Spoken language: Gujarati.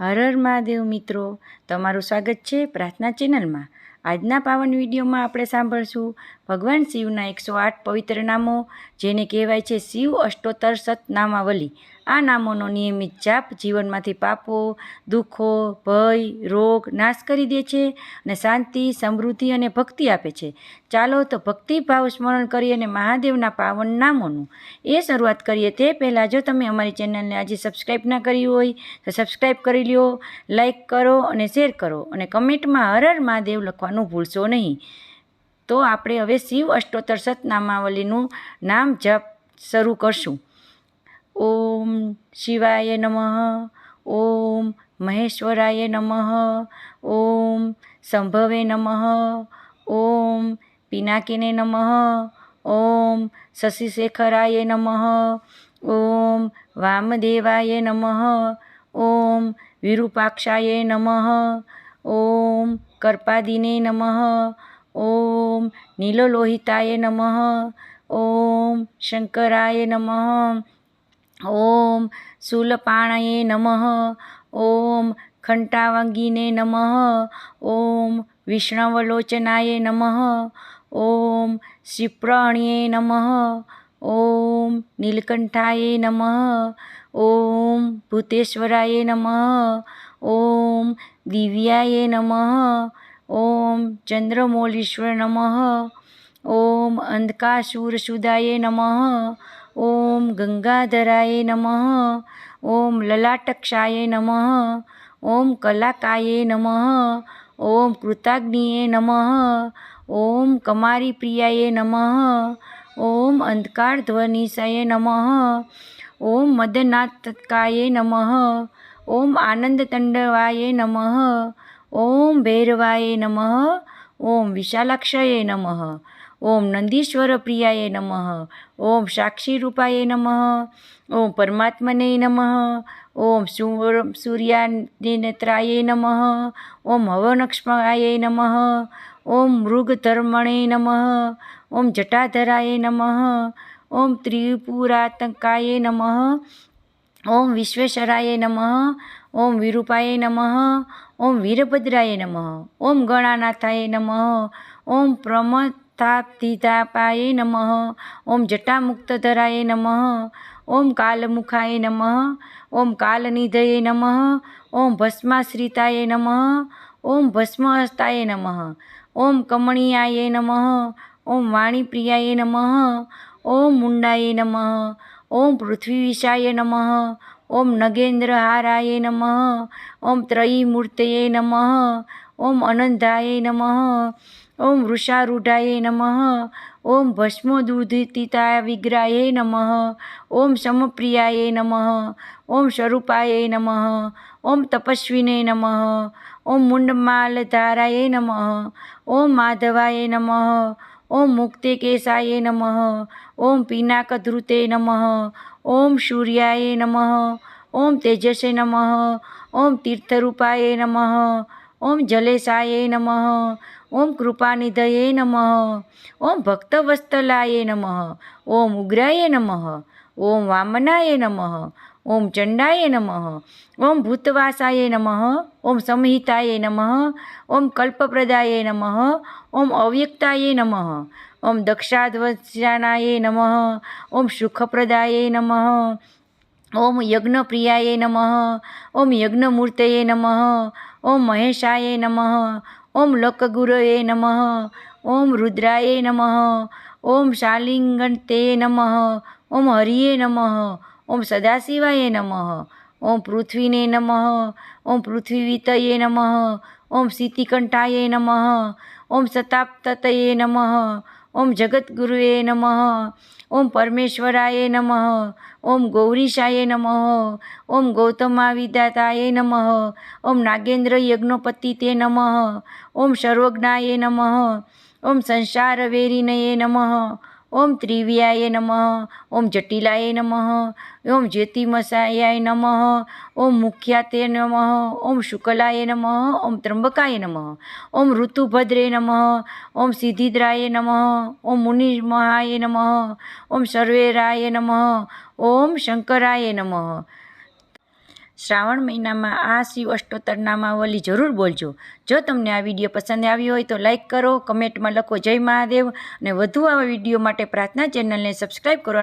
હર હર મહાદેવ મિત્રો. તમારું સ્વાગત છે પ્રાર્થના ચેનલમાં. આજના પાવન વિડીયોમાં આપણે સાંભળશું ભગવાન શિવના એકસો આઠ પવિત્ર નામો, જેને કહેવાય છે શિવ અષ્ટોત્તર સતનામાવલી આ નામોનો નિયમિત જાપ જીવનમાંથી પાપો, દુઃખો, ભય, રોગ નાશ કરી દે છે અને શાંતિ, સમૃદ્ધિ અને ભક્તિ આપે છે. ચાલો તો ભક્તિભાવ સ્મરણ કરી અને મહાદેવના પાવન નામોનું એ શરૂઆત કરીએ. તે પહેલાં જો તમે અમારી ચેનલને આજે સબસ્ક્રાઈબ ના કરી હોય, તો સબસ્ક્રાઈબ કરી લ્યો લાઈક કરો અને શેર કરો અને કમેન્ટમાં હર હર મહાદેવ લખવાનું ભૂલશો નહીં. તો આપણે હવે શિવ અષ્ટોત્તર સતનામાવલીનું નામ જપ શરૂ કરશું. ઓમ શિવાય નમઃ, ઓમ મહેશ્વરાય નમઃ, ઓમ સંભવે નમઃ, ઓમ પિનાકીને નમઃ, ઓમ શશિશેખરાય નમઃ, ઓમ વામદેવાય નમઃ, ઓમ વિરૂપાક્ષાય નમઃ, ઓમ કર્પાદિને નમઃ ઓમ નીલલોહિતાય નમઃ, ઓમ શંકરાય નમઃ, ઓમ શૂલપાણયે નમઃ, ઓમ ખંટાવંગીને નમઃ, ઓમ વિષ્ણવલોચનાય નમઃ, ઓમ શિપ્રણ્યે નમઃ, ઓમ નીલકંઠાય નમઃ, ઓમ ભૂતેશ્વરાય નમઃ, ઓમ દિવ્યાય નમઃ ઓમ ચંદ્રમૌલીશ્વર નમઃ, ઓમ અંધકાસુરસુદાય નમઃ, ઓમ ગંગાધરાય નમઃ, ઓમ લલાટક્ષાય નમઃ, ઓમ કલાકાય નમઃ, ઓમ કૃતાગ્નિએ નમઃ, ઓમ કમારી પ્રિયાય નમઃ, ઓમ અંધકાર ધ્વનિષાય નમઃ, ઓમ મદનાથકાય નમઃ, ઓમ આનંદતંડવાય નમઃ ઓમ ભૈરવાય નમઃ ઓમ વિશાલાક્ષય નમઃ ઓમ નંદીશ્વર પ્રિયાય નમઃ ઓમ સાક્ષી રૂપાય નમઃ ઓમ પરમાત્મને નમઃ ઓમ સૂર્યાનેત્રાય નમઃ ઓમ હવનક્ષ્માય નમઃ ઓમ મૃગધર્મણે નમઃ ઓમ જટાધરાય નમઃ ઓમ ત્રિપુરાતંકાય નમઃ ઓમ વિશ્વેશ્વરાય નમઃ ઓમ વિરૂપાય નમઃ ઓમ વીરભદ્રાય નમઃ ઓમ ગણાનાથાય નમઃ ઓમ પ્રમથાપ્તિતાપાય નમઃ ઓમ જટામુક્તધરાય નમઃ ઓમ કાલમુખાય નમઃ ઓમ કાલનિધયે નમઃ ઓમ ભસ્માશ્રિતાય નમઃ ઓમ ભસ્મહસ્તાય નમઃ ઓમ કમણીયાય નમઃ ઓમ વાણીપ્રિયાય નમઃ ઓમ મુંડાય નમઃ ઓમ પૃથ્વીવિષાય નમઃ ઓમ નગેન્દ્રહારાય નમઃ, ઓમ ત્રયીમૂર્તયે નમઃ, ઓમ અનંધાય નમઃ, ઓમ વૃષારૂઢાય નમઃ, ઓમ ભસ્મોદુધિતિતા વિગ્રાય નમઃ, ઓમ સમપ્રિયાય નમઃ, ઓમ સ્વરૂપાય નમઃ, ઓમ તપસ્વિને નમઃ, ઓમ મુંડમાલધારાય નમઃ, ઓમ માધવાય નમઃ ઓમ મુક્તિકેશાય નમઃ, ઓમ પિનાકધૃતે નમઃ, ઓમ સૂર્યાય નમઃ, ઓમ તેજસે નમઃ, ઓમ તીર્થરૂપાય નમઃ, ઓમ જલેસાય નમઃ, ઓમ કૃપાનિધયે નમઃ, ઓમ ભક્તવસ્તલાય નમઃ, ઓમ ઉગ્રાય નમઃ, ઓમ વામનાય નમઃ ઓમ ચંડાય નમઃ ઓમ ભૂતવાસાય નમઃ ઓમ સંહિતાય નમઃ ઓમ કલ્પપ્રદાય નમઃ ઓમ અવ્યક્તાય નમઃ ઓમ દક્ષાધ્વજાનાય નમઃ ઓમ સુખપ્રદાય નમઃ ઓમ યજ્ઞપ્રિયાય નમઃ ઓમ યજ્ઞમૂર્તયે નમઃ ઓમ મહેશાય નમઃ ઓમ લોકગુરવે નમઃ ઓમ રુદ્રાય નમઃ ઓમ શાલિંગતે નમઃ ઓમ હરિયે નમઃ ઓમ સદાશિવાય નમઃ ઓમ પૃથ્વીને નમઃ ઓમ પૃથ્વીવિતયે નમઃ ઓમ શીતિકંઠાય નમઃ ઓમ સતાપ્તતયે નમઃ ઓમ જગદગુરુએ નમઃ ઓમ પરમેશ્વરાય નમઃ ઓમ ગૌરીશાય નમઃ ઓમ ગૌતમાવિદાતાય નમઃ ઓમ નાગેન્દ્ર યજ્ઞોપતિ તે નમઃ ઓમ સર્વજ્ઞાય નમઃ ઓમ સંસારવેરિનયે નમઃ ઓમ ત્રિવ્યાય નમઃ ઓમ જટિલાય નમઃ ઓમ જ્યોતિમસાયાય નમઃ ઓમ મુખ્યાતે નમઃ ઓમ શુકલાય નમઃ ઓમ ત્રંબકાય નમઃ ઓમ ઋતુભદ્રે નમઃ ઓમ સિદ્ધિદ્રાય નમઃ ઓમ મુનિમહાય નમઃ ઓમ સર્વેરાય નમઃ ઓમ શંકરાય નમઃ શ્રાવણ મહિનામાં આ શિવ અષ્ટોત્તર નામાવલી જરૂર બોલજો. જો તમને આ વીડિયો પસંદ આવ્યો હોય તો લાઇક કરો, કમેન્ટમાં લખો જય મહાદેવ અને વધુ આવા વીડિયો માટે પ્રાર્થના ચેનલને સબસ્ક્રાઈબ કરો.